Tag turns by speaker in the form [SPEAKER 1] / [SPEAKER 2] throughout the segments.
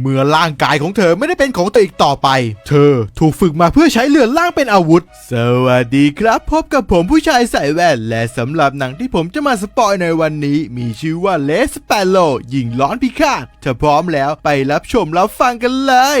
[SPEAKER 1] เมื่อร่างกายของเธอไม่ได้เป็นของตัวอีกต่อไป เธอถูกฝึกมาเพื่อใช้เรือนร่างเป็นอาวุธ สวัสดีครับ พบกับผมผู้ชายใส่แว่น และสำหรับหนังที่ผมจะมาสปอยในวันนี้ มีชื่อว่าเลสเปโลยิงล้อนพิฆาตถ้าพร้อมแล้วไปรับชมรับฟังกันเลย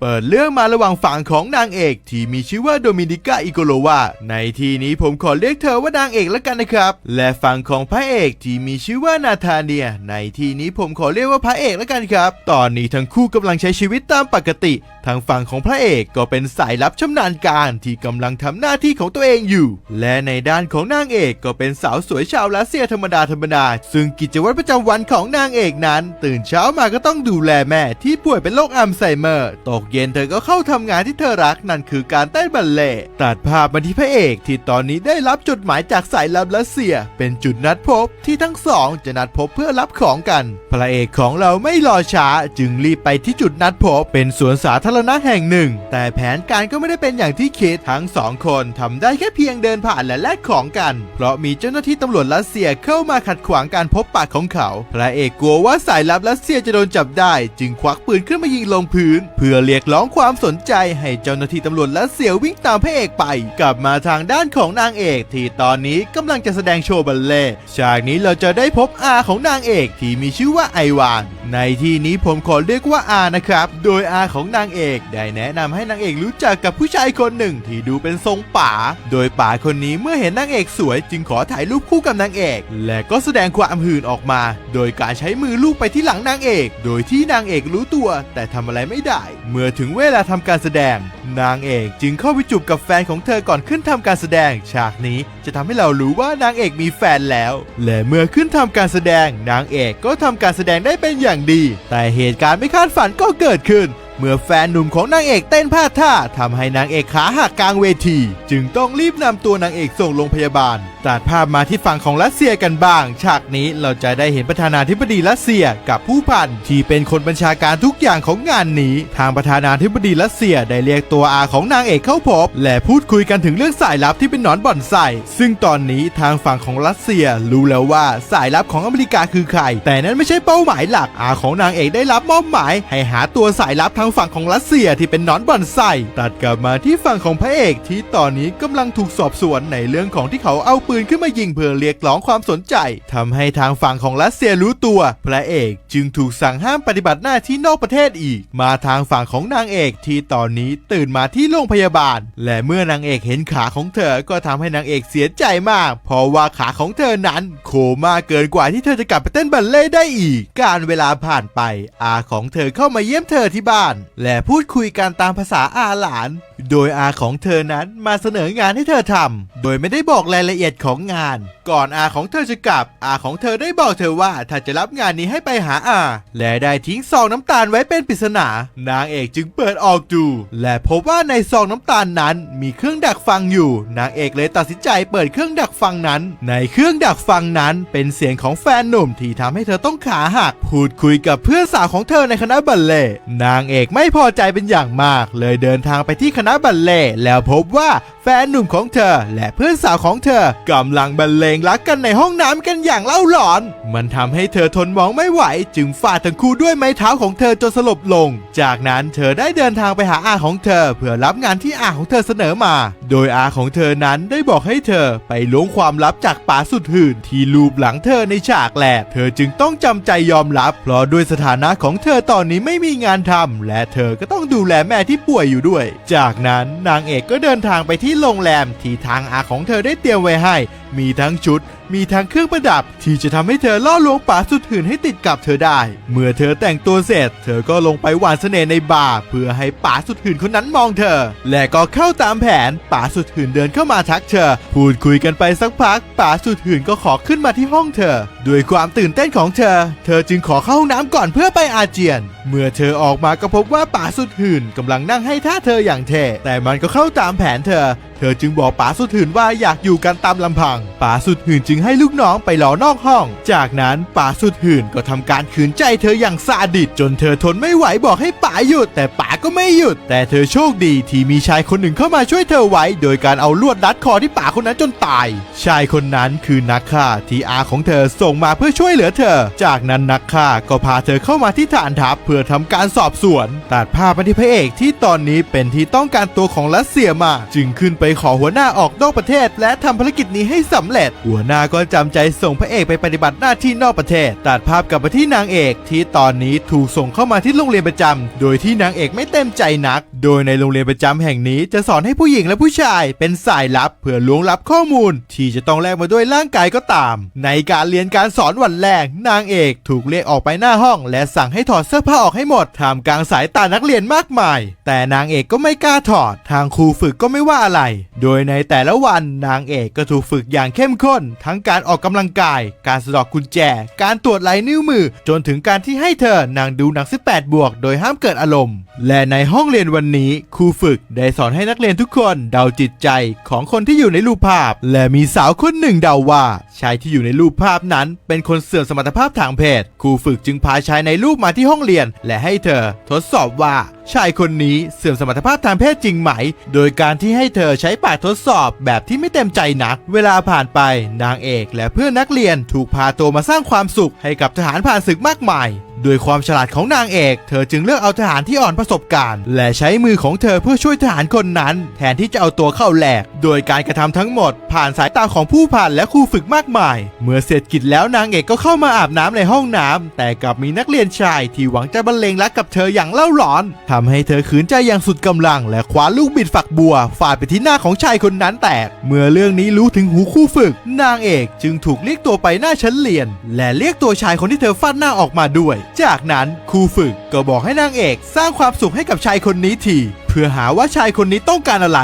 [SPEAKER 1] เปิดเรื่องมาระหว่างฝั่งของนางเอก ที่มีชื่อว่าโดมินิก้าอิโกโลวา ในที่นี้ผมขอเรียกเธอว่านางเอกแล้วกันนะครับ และฝั่งของพระเอกที่มีชื่อว่านาธาเนีย ในที่นี้ผมขอเรียกว่าพระเอกแล้วกันครับ ตอนนี้ทั้งคู่กำลังใช้ชีวิตตามปกติ ทางฝั่งของพระเอกก็เป็นสายลับชำนาญการที่กำลังทำหน้าที่ของตัวเองอยู่ และในด้านของนางเอกก็เป็นสาวสวยชาวรัสเซียธรรมดาธรรมดา ซึ่งกิจวัตรประจำวันของนางเอกนั้น ตื่นเช้ามาก็ต้องดูแลแม่ที่ป่วยเป็นโรคอัลไซเมอร์ตกเย็นเธอก็เข้าทำงานที่เธอรักนั่นคือการเต้นบัลเล่ต์ตัดภาพมาที่พระเอกที่ตอนนี้ได้รับจดหมายจากสายลับรัสเซีย เป็นจุดนัดพบที่ทั้งสองจะนัดพบเพื่อรับของกัน พระเอกของเราไม่รอช้าจึงรีบไปที่จุดนัดพบเป็นสวนสาธารณะแห่งหนึ่ง แต่แผนการก็ไม่ได้เป็นอย่างที่คิดทั้งสองคนทำได้แค่เพียงเดินผ่านและแลกของกัน เพราะมีเจ้าหน้าที่ตำรวจรัสเซียเข้ามาขัดขวางการพบปะของเขา พระเอกกลัวว่าสายลับรัสเซียจะโดนจับได้ จึงควักปืนขึ้นมายิงลงพื้น เพื่อเรียกร้องความสนใจให้เจ้าหน้าที่ตำรวจรัสเซียววิ่งตามพระเอกไป กลับมาทางด้านของนางเอก ที่ตอนนี้กำลังจะแสดงโชว์บัลเล่ฉากนี้เราจะได้พบอาของนางเอกที่มีชื่อว่าไอวาน ในที่นี้ผมขอเรียกว่าอานะครับ โดยอาของนางเอกได้แนะนำให้นางเอกรู้จักกับผู้ชายคนหนึ่งที่ดูเป็นทรงป๋าโดยป๋าคนนี้เมื่อเห็นนางเอกสวยจึงขอถ่ายรูปคู่กับนางเอก และก็แสดงความหื่นออกมา โดยการใช้มือลูบไปที่หลังนางเอก โดยที่นางเอกรู้ตัว แต่ทำอะไรไม่ได้ เมื่อถึงเวลาทำการแสดง นางเอกจึงเข้าไปจูบกับแฟนของเธอก่อนขึ้นทำการแสดง ฉากนี้จะทำให้เรารู้ว่านางเอกมีแฟนแล้ว และเมื่อขึ้นทำการแสดง นางเอกก็ทำการแสดงได้เป็นอย่างดี แต่เหตุการณ์ไม่คาดฝันก็เกิดขึ้นเมื่อแฟนหนุ่มของนางเอกเต้นพลาดท่าทำให้นางเอกขาหักกลางเวที จึงต้องรีบนำตัวนางเอกส่งโรงพยาบาลตัดภาพมาที่ฝั่งของรัสเซียกันบ้าง ฉากนี้เราจะได้เห็นประธานาธิบดีรัสเซียกับผู้พันที่เป็นคนบัญชาการทุกอย่างของงานนี้ ทางประธานาธิบดีรัสเซียได้เรียกตัวอาของนางเอกเข้าพบ และพูดคุยกันถึงเรื่องสายลับที่เป็นหนอนบ่อนไส้ซึ่งตอนนี้ทางฝั่งของรัสเซียรู้แล้วว่าสายลับของอเมริกาคือใคร แต่นั้นไม่ใช่เป้าหมายหลักอาของนางเอกได้รับมอบหมาย ให้หาตัวสายลับทางฝั่งของรัสเซียที่เป็นหนอนบ่อนไส้ตัดกลับมาที่ฝั่งของพระเอกที่ตอนนี้กำลังถูกสอบสวนในเรื่องของที่เขาเอาปืนขึ้นมายิงเพื่อเรียกร้องความสนใจทำให้ทางฝั่งของรัสเซียรู้ตัว พระเอกจึงถูกสั่งห้ามปฏิบัติหน้าที่นอกประเทศอีก มาทางฝั่งของนางเอกที่ตอนนี้ตื่นมาที่โรงพยาบาล และเมื่อนางเอกเห็นขาของเธอก็ทำให้นางเอกเสียใจมาก เพราะว่าขาของเธอนั้น โคม่าเกินกว่าที่เธอจะกลับไปเต้นบัลเล่ต์ได้อีก การเวลาผ่านไปอาของเธอเข้ามาเยี่ยมเธอที่บ้าน และพูดคุยกันตามภาษาอาหลานโดยอาของเธอนั้นมาเสนองานให้เธอทำโดยไม่ได้บอกรายละเอียดของงาน ก่อนอาของเธอจะกลับ อาของเธอได้บอกเธอว่าถ้าจะรับงานนี้ให้ไปหาอา และได้ทิ้งซองน้ำตาลไว้เป็นปริศนา นางเอกจึงเปิดออกดู และพบว่าในซองน้ำตาลนั้นมีเครื่องดักฟังอยู่ นางเอกเลยตัดสินใจเปิดเครื่องดักฟังนั้น ในเครื่องดักฟังนั้นเป็นเสียงของแฟนหนุ่มที่ทำให้เธอต้องขาหัก พูดคุยกับเพื่อนสาวของเธอในคณะบัลเล่นางเอกไม่พอใจเป็นอย่างมาก เลยเดินทางไปที่คณะบัลเล่แล้วพบว่าแฟนหนุ่มของเธอและเพื่อนสาวของเธอกำลังบรรเลงรักกันในห้องน้ำกันอย่างเล่าหลอน มันทำให้เธอทนมองไม่ไหว จึงฟาดทั้งคู่ด้วยไม้เท้าของเธอจนสลบลง จากนั้นเธอได้เดินทางไปหาอาของเธอ เพื่อรับงานที่อาของเธอเสนอมา โดยอาของเธอนั้นได้บอกให้เธอไปล้วงความลับจากป๋าสุดหื่นที่ลูบหลังเธอในฉากแรกเธอจึงต้องจำใจยอมรับ เพราะด้วยสถานะของเธอตอนนี้ไม่มีงานทำและเธอก็ต้องดูแลแม่ที่ป่วยอยู่ด้วย จากนั้นนางเอกก็เดินทางไปที่โรงแรมที่ทางอาของเธอได้เตรียมไว้ให้มีทั้งชุด มีทั้งเครื่องประดับที่จะทำให้เธอล่อลวงป๋าสุดหื่นให้ติดกับเธอได้ เมื่อเธอแต่งตัวเสร็จ เธอก็ลงไปหวานเสน่ห์ในบาร์เพื่อให้ป๋าสุดหื่นคนนั้นมองเธอ และก็เข้าตามแผนป๋าสุดหื่นเดินเข้ามาทักเธอ พูดคุยกันไปสักพักป๋าสุดหื่นก็ขอขึ้นมาที่ห้องเธอ ด้วยความตื่นเต้นของเธอ เธอจึงขอเข้าห้องน้ำก่อนเพื่อไปอาเจียน เมื่อเธอออกมาก็พบว่าป๋าสุดหื่นกำลังนั่งให้ท่าเธออย่างเท่แต่มันก็เข้าตามแผนเธอ เธอจึงบอกป๋าสุดหื่นว่าอยากอยู่กันตามลำพังป๋าสุดหื่นจึงงให้ลูกน้องไปรอนอกห้อง จากนั้นป๋าสุดหื่นก็ทำการขืนใจเธออย่างซาดิสจนเธอทนไม่ไหวบอกให้ป๋าหยุด แต่ป๋าก็ไม่หยุด แต่เธอโชคดีที่มีชายคนหนึ่งเข้ามาช่วยเธอไว้ โดยการเอาลวดรัดคอที่ป๋าคนนั้นจนตาย ชายคนนั้นคือนักฆ่าที่อาของเธอส่งมาเพื่อช่วยเหลือเธอ จากนั้นนักฆ่าก็พาเธอเข้ามาที่ฐานทัพเพื่อทำการสอบสวนตัดภาพมาที่พระเอกที่ตอนนี้เป็นที่ต้องการตัวของรัสเซียมา จึงขึ้นไปขอหัวหน้าออกนอกประเทศ และทำภารกิจนี้ให้สำเร็จหัวหน้าก็จำใจส่งพระเอกไปปฏิบัติหน้าที่นอกประเทศ ตัดภาพกลับมาที่นางเอก ที่ตอนนี้ถูกส่งเข้ามาที่โรงเรียนประจำโดยที่นางเอกไม่เต็มใจนัก โดยในโรงเรียนประจำแห่งนี้จะสอนให้ผู้หญิงและผู้ชายเป็นสายลับเพื่อล้วงลับข้อมูล ที่จะต้องแลกมาด้วยร่างกายก็ตาม ในการเรียนการสอนวันแรก นางเอกถูกเรียกออกไปหน้าห้อง และสั่งให้ถอดเสื้อผ้าออกให้หมดท่ามกลางสายตานักเรียนมากมาย แต่นางเอกก็ไม่กล้าถอด ทางครูฝึกก็ไม่ว่าอะไร โดยในแต่ละวันนางเอกก็ถูกฝึกอย่างเข้มข้นทั้งการออกกำลังกาย การสะดอกกุญแจ การตรวจลายนิ้วมือ จนถึงการที่ให้เธอนางดูหนัง 18 บวก โดยห้ามเกิดอารมณ์ และในห้องเรียนวันนี้ครูฝึกได้สอนให้นักเรียนทุกคนเดาจิตใจของคนที่อยู่ในรูปภาพ และมีสาวคนหนึ่งเดาว่าชายที่อยู่ในรูปภาพนั้น เป็นคนเสื่อมสมรรถภาพทางเพศครูฝึกจึงพาชายในรูปมาที่ห้องเรียน และให้เธอทดสอบว่า ชายคนนี้เสื่อมสมรรถภาพทางเพศจริงไหม โดยการที่ให้เธอใช้ปากทดสอบแบบที่ไม่เต็มใจนัก เวลาผ่านไปนางเอกและเพื่อนนักเรียนถูกพาตัวมาสร้างความสุขให้กับทหารผ่านศึกมากมาย ด้วยความฉลาดของนางเอก เธอจึงเลือกเอาทหารที่อ่อนประสบการณ์ และใช้มือของเธอเพื่อช่วยทหารคนนั้น แทนที่จะเอาตัวเข้าแหลก โดยการกระทำทั้งหมด ผ่านสายตาของผู้ผ่านและครูฝึกมากมาย เมื่อเสร็จกิจแล้วนางเอกก็เข้ามาอาบน้ำในห้องน้ำแต่กลับมีนักเรียนชายที่หวังจะบรรเลงรักกับเธออย่างเล่าร้อนทำให้เธอขืนใจอย่างสุดกำลัง และคว้าลูกบิดฝักบัวฟาดไปที่หน้าของชายคนนั้นแตก เมื่อเรื่องนี้รู้ถึงหูคู่ฝึก นางเอกจึงถูกเรียกตัวไปหน้าชั้นเรียน และเรียกตัวชายคนที่เธอฟาดหน้าออกมาด้วย จากนั้นครูฝึกก็บอกให้นางเอกสร้างความสุขให้กับชายคนนี้ที เพื่อหาว่าชายคนนี้ต้องการอะไร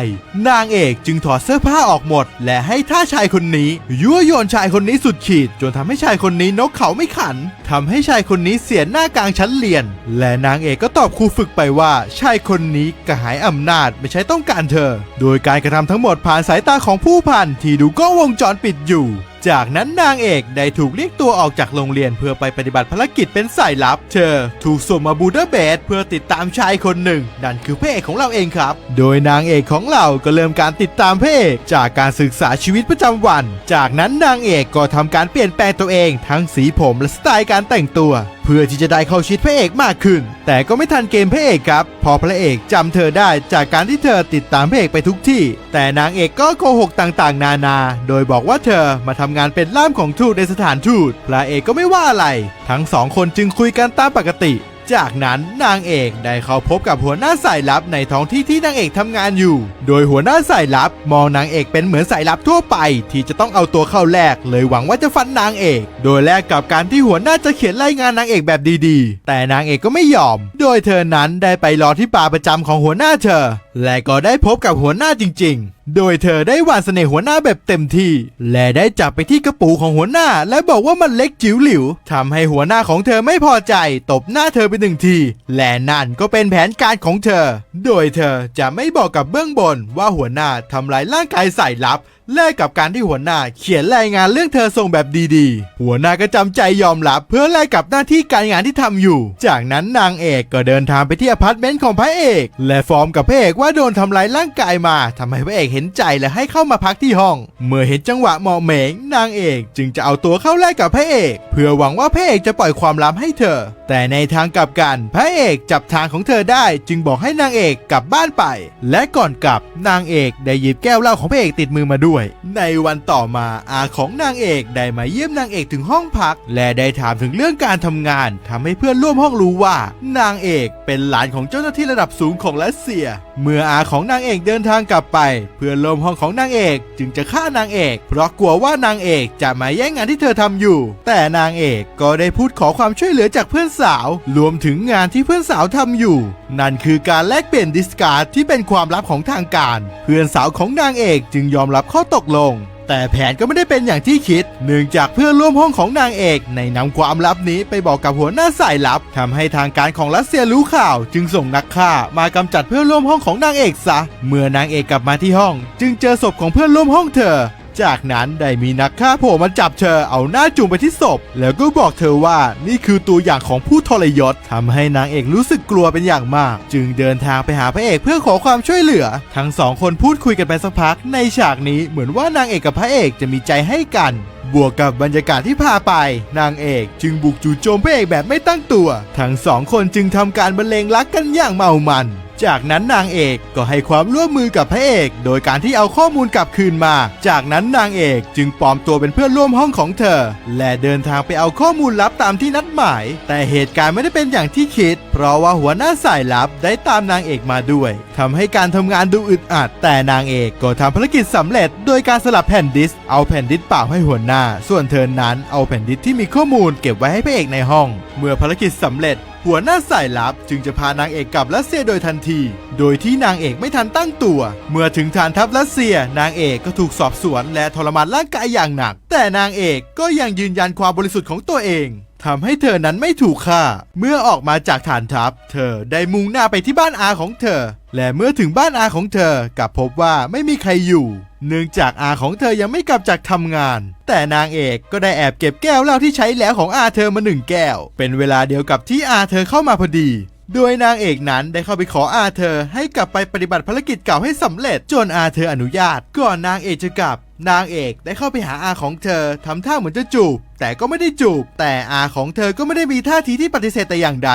[SPEAKER 1] นางเอกจึงถอดเสื้อผ้าออกหมด และให้ท่าชายคนนี้ ยั่วยวนชายคนนี้สุดขีด จนทำให้ชายคนนี้นกเขาไม่ขันทำให้ชายคนนี้เสียหน้ากลางชั้นเรียน และนางเอกก็ตอบครูฝึกไปว่า ชายคนนี้กระหายอำนาจไม่ใช่ต้องการเธอ โดยการกระทำทั้งหมดผ่านสายตาของผู้พันที่ดูกล้องวงจรปิดอยู่ จากนั้นนางเอกได้ถูกเรียกตัวออกจากโรงเรียนเพื่อไปปฏิบัติภารกิจเป็นสายลับ เธอ ถูกส่งมาบูดาเบสต์เพื่อติดตามชายคนหนึ่ง นั่นคือพระเอกของเราเองครับ โดยนางเอกของเราก็เริ่มการติดตามพระเอกจากการศึกษาชีวิตประจำวัน จากนั้นนางเอกก็ทำการเปลี่ยนแปลงตัวเองทั้งสีผมและสไตล์การแต่งตัวเพื่อที่จะได้เข้าชิดพระเอกมากขึ้น แต่ก็ไม่ทันเกมพระเอกครับเพอพระเอกจำเธอได้จากการที่เธอติดตามพระเอกไปทุกที่ แต่นางเอกก็โกหกต่างๆ นานา โดยบอกว่าเธอมาทำงานเป็นล่ามของทูตในสถานทูตพระเอกก็ไม่ว่าอะไร ทั้งสองคนจึงคุยกันตามปกติ จากนั้นนางเอกได้เข้าพบกับหัวหน้าสายลับในท้องที่ที่นางเอกทำงานอยู่ โดยหัวหน้าสายลับมองนางเอกเป็นเหมือนสายลับทั่วไป ที่จะต้องเอาตัวเข้าแลกเลยหวังว่าจะฟันนางเอก โดยแลกกับการที่หัวหน้าจะเขียนรายงานนางเอกแบบดีๆ แต่นางเอกก็ไม่ยอม โดยเธอนั้นได้ไปรอที่ป่าประจำของหัวหน้าเธอ และก็ได้พบกับหัวหน้าจริง ๆโดยเธอได้หวานเสน่ห์หัวหน้าแบบเต็มที่ และได้จับไปที่กระปูของหัวหน้า และบอกว่ามันเล็กจิ๋วหลิวทำให้หัวหน้าของเธอไม่พอใจ ตบหน้าเธอไปหนึ่งที และนั่นก็เป็นแผนการของเธอ โดยเธอจะไม่บอกกับเบื้องบนว่าหัวหน้าทำลายร่างกายสายลับ แลกกับการที่หัวหน้าเขียนรายงานเรื่องเธอส่งแบบดีๆ หัวหน้าก็จำใจยอมรับเพื่อแลกกับหน้าที่การงานที่ทำอยู่ จากนั้นนางเอกก็เดินทางไปที่อพาร์ตเมนต์ของพระเอก และฟอร์มกับพระเอกว่าโดนทำลายร่างกายมาทำให้พระเอกเห็นใจและให้เข้ามาพักที่ห้อง เมื่อเห็นจังหวะเหมาะเหมงนางเอกจึงจะเอาตัวเข้าแลกกับพระเอก เพื่อหวังว่าพระเอกจะปล่อยความลับให้เธอ แต่ในทางกลับกันพระเอกจับทางของเธอได้จึงบอกให้นางเอกกลับบ้านไป และก่อนกลับนางเอกได้หยิบแก้วเหล้าของพระเอกติดมือมาด้วยในวันต่อมาอาของนางเอกได้มาเยี่ยมนางเอกถึงห้องพัก และได้ถามถึงเรื่องการทำงานทำให้เพื่อนร่วมห้องรู้ว่า นางเอกเป็นหลานของเจ้าหน้าที่ระดับสูงของรัสเซีย เมื่ออาของนางเอกเดินทางกลับไป เพื่อนร่วมห้องของนางเอกจึงจะฆ่านางเอก เพราะกลัวว่านางเอกจะมาแย่งงานที่เธอทำอยู่ แต่นางเอกก็ได้พูดขอความช่วยเหลือจากเพื่อนสาว รวมถึงงานที่เพื่อนสาวทำอยู่ นั่นคือการแลกเปลี่ยนดิสการ์ดที่เป็นความลับของทางการ เพื่อนสาวของนางเอกจึงยอมรับข้อตกลง แต่แผนก็ไม่ได้เป็นอย่างที่คิด เนื่องจากเพื่อนร่วมห้องของนางเอกในนำความลับนี้ไปบอกกับหัวหน้าสายลับทำให้ทางการของรัสเซียรู้ข่าว จึงส่งนักฆ่ามากำจัดเพื่อนร่วมห้องของนางเอกซะ เมื่อนางเอกกลับมาที่ห้อง จึงเจอศพของเพื่อนร่วมห้องเธอ จากนั้นได้มีนักฆ่าโผล่มาจับเธอเอาหน้าจุ่มไปที่ศพ แล้วก็บอกเธอว่านี่คือตัวอย่างของผู้ทรยศทำให้นางเอกรู้สึกกลัวเป็นอย่างมาก จึงเดินทางไปหาพระเอกเพื่อขอความช่วยเหลือ ทั้งสองคนพูดคุยกันไปสักพัก ในฉากนี้เหมือนว่านางเอกกับพระเอกจะมีใจให้กันบวกกับบรรยากาศที่พาไป นางเอกจึงบุกจู่โจมพระเอกแบบไม่ตั้งตัว ทั้งสองคนจึงทำการบรรเลงรักกันอย่างเมามัน จากนั้นนางเอกก็ให้ความร่วมมือกับพระเอก โดยการที่เอาข้อมูลกลับคืนมา จากนั้นนางเอกจึงปลอมตัวเป็นเพื่อนร่วมห้องของเธอ และเดินทางไปเอาข้อมูลลับตามที่นัดหมาย แต่เหตุการณ์ไม่ได้เป็นอย่างที่คิด เพราะว่าหัวหน้าสายลับได้ตามนางเอกมาด้วยทำให้การทำงานดูอึดอัด แต่นางเอกก็ทำภารกิจสำเร็จ โดยการสลับแผ่นดิสก์เอาแผ่นดิสก์เปล่าให้หัวหน้า ส่วนเธอนั้นเอาแผ่นดิสก์ที่มีข้อมูลเก็บไว้ให้พระเอกในห้อง เมื่อภารกิจสำเร็จ หัวหน้าสายลับจึงจะพานางเอกกลับรัสเซียโดยทันที โดยที่นางเอกไม่ทันตั้งตัว เมื่อถึงฐานทัพรัสเซีย นางเอกก็ถูกสอบสวนและทรมานร่างกายอย่างหนัก แต่นางเอกก็ยังยืนยันความบริสุทธิ์ของตัวเอง ทำให้เธอนั้นไม่ถูกฆ่า เมื่อออกมาจากฐานทัพ เธอได้มุ่งหน้าไปที่บ้านอาของเธอ และเมื่อถึงบ้านอาของเธอกลับพบว่าไม่มีใครอยู่ เนื่องจากอาของเธอยังไม่กลับจากทำงาน แต่นางเอกก็ได้แอบเก็บแก้วเหล้าที่ใช้แล้วของอาเธอมาหนึ่งแก้ว เป็นเวลาเดียวกับที่อาเธอเข้ามาพอดีโดยนางเอกนั้นได้เข้าไปขออาเธอให้กลับไปปฏิบัติภารกิจเก่าให้สำเร็จ จนอาเธออนุญาต ก่อนนางเอกจะกลับนางเอกได้เข้าไปหาอาของเธอทำท่าเหมือนจะจูบ แต่ก็ไม่ได้จูบ แต่อาของเธอก็ไม่ได้มีท่าทีที่ปฏิเสธแต่อย่างใด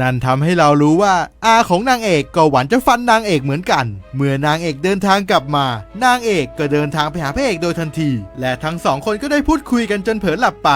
[SPEAKER 1] นั่นทำให้เรารู้ว่า อาของนางเอกก็หวังจะฟันนางเอกเหมือนกัน เมื่อนางเอกเดินทางกลับมา นางเอกก็เดินทางไปหาพระเอกโดยทันที และทั้งสองคนก็ได้พูดคุยกันจนเผลอหลับไป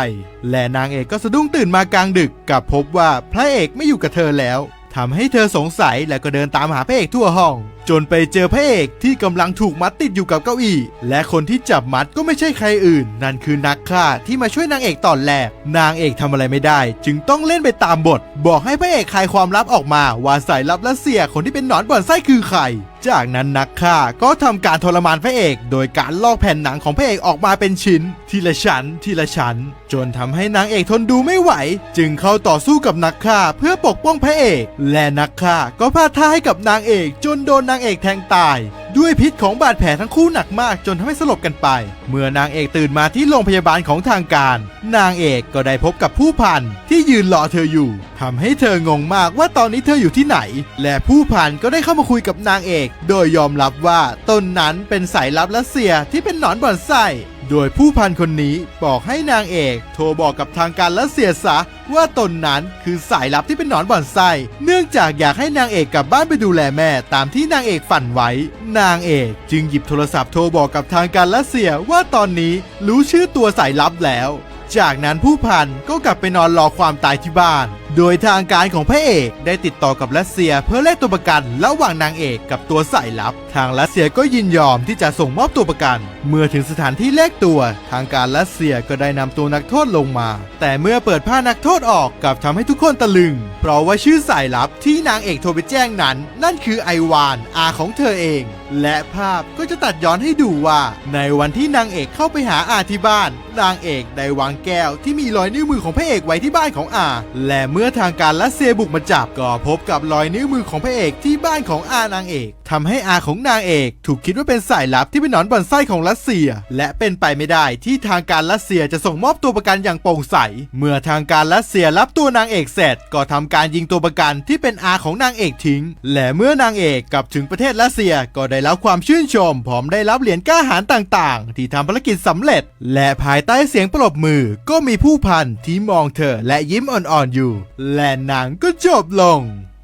[SPEAKER 1] และนางเอกก็สะดุ้งตื่นมากลางดึกกับพบว่าพระเอกไม่อยู่กับเธอแล้วทำให้เธอสงสัยและก็เดินตามหาพระเอกทั่วห้อง จนไปเจอพระเอกที่กำลังถูกมัดติดอยู่กับเก้าอี้ และคนที่จับมัดก็ไม่ใช่ใครอื่น นั่นคือนักฆ่าที่มาช่วยนางเอกตอนแรก นางเอกทำอะไรไม่ได้ จึงต้องเล่นไปตามบท บอกให้พระเอกคลายความลับออกมา ว่าสายลับรัสเซียคนที่เป็นหนอนบ่อนไส้คือใคร จากนั้นนักฆ่าก็ทำการทรมานพระเอก โดยการลอกแผ่นหนังของพระเอกออกมาเป็นชิ้น ทีละชั้น ทีละชั้น จนทำให้นางเอกทนดูไม่ไหว จึงเข้าต่อสู้กับนักฆ่าเพื่อปกป้องพระเอก และนักฆ่าก็พลาดท่าให้กับนางเอก จนโดนนางางเอกแทงตาย ด้วยพิษของบาดแผลทั้งคู่หนักมากจนทำให้สลบกันไป เมื่อนางเอกตื่นมาที่โรงพยาบาลของทางการ นางเอกก็ได้พบกับผู้พันที่ยืนรอเธออยู่ทำให้เธองงมากว่าตอนนี้เธออยู่ที่ไหน และผู้พันก็ได้เข้ามาคุยกับนางเอก โดยยอมรับว่าตนนั้นเป็นสายลับรัสเซียที่เป็นหนอนบ่อนไส้ โดยผู้พันคนนี้บอกให้นางเอกโทรบอกกับทางการรัสเซียซะว่าตนนั้นคือสายลับที่เป็นหนอนบ่อนไส้เนื่องจากอยากให้นางเอกกลับบ้านไปดูแลแม่ตามที่นางเอกฝันไว้ นางเอกจึงหยิบโทรศัพท์โทรบอกกับทางการรัสเซียว่าตอนนี้รู้ชื่อตัวสายลับแล้ว จากนั้นผู้พันก็กลับไปนอนรอความตายที่บ้าน โดยทางการของพระเอกได้ติดต่อกับรัสเซียเพื่อแลกตัวประกันระหว่างนางเอกกับตัวสายลับ ทางรัสเซียก็ยินยอมที่จะส่งมอบตัวประกัน เมื่อถึงสถานที่แลกตัว ทางการรัสเซียก็ได้นำตัวนักโทษลงมา แต่เมื่อเปิดผ้านักโทษออกกลับทำให้ทุกคนตะลึง เพราะว่าชื่อสายลับที่นางเอกโทรไปแจ้งนั้น นั่นคือไอวานอาของเธอเอง และภาพก็จะตัดย้อนให้ดูว่า ในวันที่นางเอกเข้าไปหาอาที่บ้าน นางเอกได้วางแก้วที่มีรอยนิ้วมือของพระเอกไว้ที่บ้านของอา และเมื่อื้อทางการรัสเซียบุกมาจับก็พบกับรอยนิ้วมือของพระเอกที่บ้านของอานางเอก ทำให้อาของนางเอกถูกคิดว่าเป็นสายลับที่เป็นหนอนบ่อนไส้ของรัสเซีย และเป็นไปไม่ได้ที่ทางการรัสเซียจะส่งมอบตัวประกันอย่างโปร่งใส เมื่อทางการรัสเซียรับตัวนางเอกเสร็จ ก็ทำการยิงตัวประกันที่เป็นอาของนางเอกทิ้ง และเมื่อนางเอกกลับถึงประเทศรัสเซียก็ได้รับความชื่นชม พร้อมได้รับเหรียญกล้าหาญต่างๆ ที่ทำภารกิจสำเร็จ และภายใต้เสียงปรบมือก็มีผู้พันที่มองเธอและยิ้มอ่อนๆอยู่ และหนังก็จบลง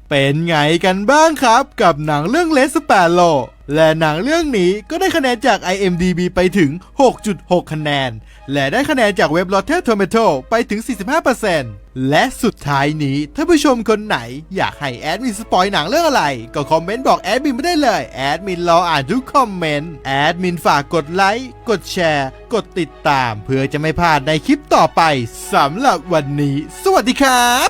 [SPEAKER 1] เป็นไงกันบ้างครับ กับหนังเรื่องเลสแปโลและหนังเรื่องนี้ก็ได้คะแนนจาก IMDB ไปถึง 6.6 คะแนน และได้คะแนนจากเว็บ Rotten Tomato ไปถึง 45%และสุดท้ายนี้ถ้าผู้ชมคนไหนอยากให้แอดมินสปอยหนังเรื่องอะไร ก็คอมเมนต์บอกแอดมินไม่ได้เลย แอดมินรออ่านทุกคอมเมนต์ แอดมินฝากกดไลค์ กดแชร์ กดติดตาม เพื่อจะไม่พลาดในคลิปต่อไปสำหรับวันนี้ สวัสดีครับ